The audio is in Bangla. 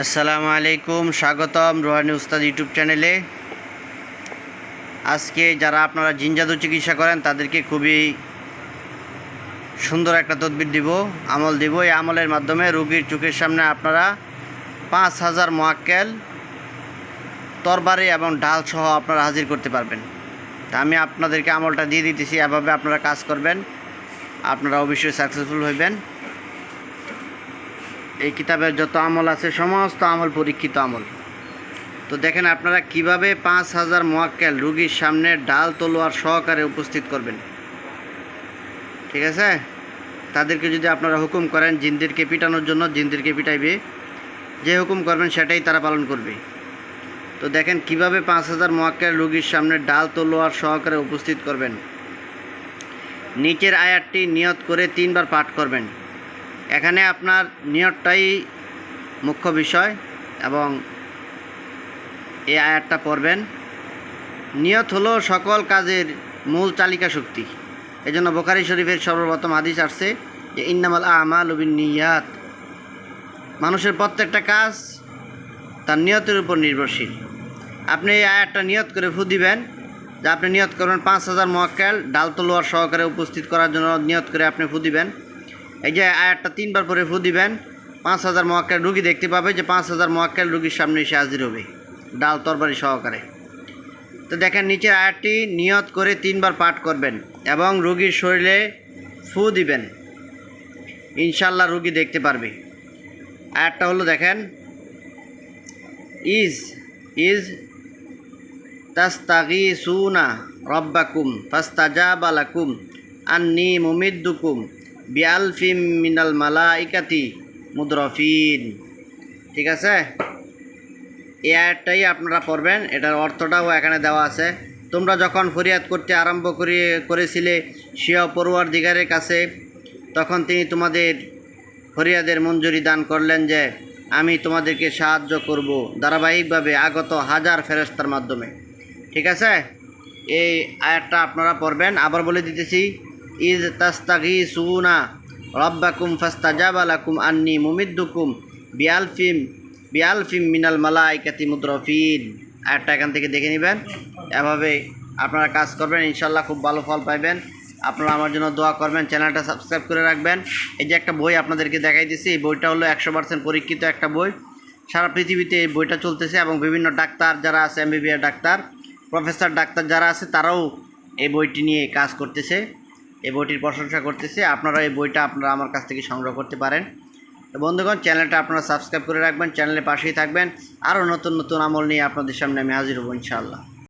আসসালামু আলাইকুম, স্বাগতম রোহানি উস্তাদ ইউটিউব চ্যানেলে। আজকে যারা আপনারা জিনজাদু চিকিৎসা করেন, তাদেরকে খুবই সুন্দর একটা তদবির দিব, আমল দিব। এই আমলের মাধ্যমে রোগীর চোখের সামনে আপনারা পাঁচ হাজার মোয়াক্কেল তরবারি এবং ডাল সহ আপনারা হাজির করতে পারবেন। তা আমি আপনাদেরকে আমলটা দিয়ে দিতেছি, এভাবে আপনারা কাজ করবেন। আপনারা অবশ্যই সাকসেসফুল হইবেন। এই কিতাবের যত আমল আছে, সমস্ত আমল পরীক্ষিত আমল। তো দেখেন আপনারা কীভাবে পাঁচ হাজার মোয়াক্কেল রুগীর সামনে ডাল তলোয়ার সহকারে উপস্থিত করবেন। ঠিক আছে? তাদেরকে যদি আপনারা হুকুম করেন জিন্দিরকে পিটানোর জন্য, জিন্দিরকে পিটাইবে। যে হুকুম করবেন সেটাই তারা পালন করবে। তো দেখেন কীভাবে পাঁচ হাজার মোয়াক্কেল রুগীর সামনে ডাল তলোয়ার সহকারে উপস্থিত করবেন। নিচের আয়াতটি নিয়ত করে তিনবার পাঠ করবেন। এখানে আপনার নিয়তটাই মুখ্য বিষয় এবং এই আয়াতটা পড়বেন। নিয়ত হলো সকল কাজের মূল চালিকা শক্তি। এই জন্য বোখারি শরীফের সর্বপ্রথম হাদিস আসছে যে, ইন্নামাল আমাল উবিন নিয়াত মানুষের প্রত্যেকটা কাজ তার নিয়তের উপর নির্ভরশীল। আপনি এই আয়াতটা নিয়ত করে ফু দিবেন, যে আপনি নিয়ত করবেন পাঁচ হাজার মক্কেল ডাল তলোয়ার সহকারে উপস্থিত করার জন্য নিয়ত করে আপনি ফু দিবেন। এই যে আয়াতটা তিনবার পরে ফু দিবেন, পাঁচ হাজার মক্কেল রুগী দেখতে পাবে যে পাঁচ হাজার মক্কেল রুগীর সামনে এসে হাজির হবে, ডাল তরবারি সহকারে। তো দেখেন নিচের আয়াতটি নিয়ত করে তিনবার পাঠ করবেন এবং রুগীর শরীরে ফু দিবেন। ইনশাল্লাহ রুগী দেখতে পারবে। আয়াতটা হলো দেখেন, ইজ ইজ তাস্তাগি সুনা রব্বাকুম ফাস্তাজাবা লাকুম আন্নি মুমিদ্দুকুম বিআলফিম মিনাল মালাইকাতি মুদ্রফিন। ঠিক আছে? এই আয়াতটাই আপনারা পড়বেন, এটার অর্থটাও এখানে দেওয়া আছে। তোমরা যখন ফরিয়াদ করতে আরম্ভ করে, করেছিলে শিয়া পড়ুয়ার দিগারের কাছে, তখন তিনি তোমাদের ফরিয়াদের মঞ্জুরি দান করলেন যে, আমি তোমাদেরকে সাহায্য করব ধারাবাহিকভাবে আগত হাজার ফেরস্তার মাধ্যমে। ঠিক আছে? এই আয়াতটা আপনারা পড়বেন। আবার বলে দিতেছি ইজ তাস্তাগি সুনা রব্বাকুম ফাস্তাজাবালাকুম আন্নি মুমিদ্দুকুম বিয়ালফিম বিয়ালফিম মিনাল মালাইকাতি মুদ্রফিন আয়াতটা এখান থেকে দেখে নেবেন। এভাবে আপনারা কাজ করবেন ইনশাল্লাহ খুব ভালো ফল পাইবেন। আপনারা আমার জন্য দোয়া করবেন, চ্যানেলটা সাবস্ক্রাইব করে রাখবেন। এই যে একটা বই আপনাদেরকে দেখাই দিচ্ছি এই বইটা হলো একশো পার্সেন্ট পরীক্ষিত একটা বই। সারা পৃথিবীতে এই বইটা চলতেছে এবং বিভিন্ন ডাক্তার যারা আছে এমবিবিআর ডাক্তার, প্রফেসর ডাক্তার যারা আছে, তারাও এই বইটি নিয়ে কাজ করতেছে। এই বইটির প্রশংসা করতেছে। আপনারা এই বইটা আপনারা আমার কাছ থেকে সংগ্রহ করতে পারেন। তো বন্ধুগণ, চ্যানেলটা আপনারা সাবস্ক্রাইব করে রাখবেন, চ্যানেলের পাশেই থাকবেন। আরও নতুন নতুন আমল নিয়ে আপনাদের সামনে আমি হাজির হব, ইনশাআল্লাহ।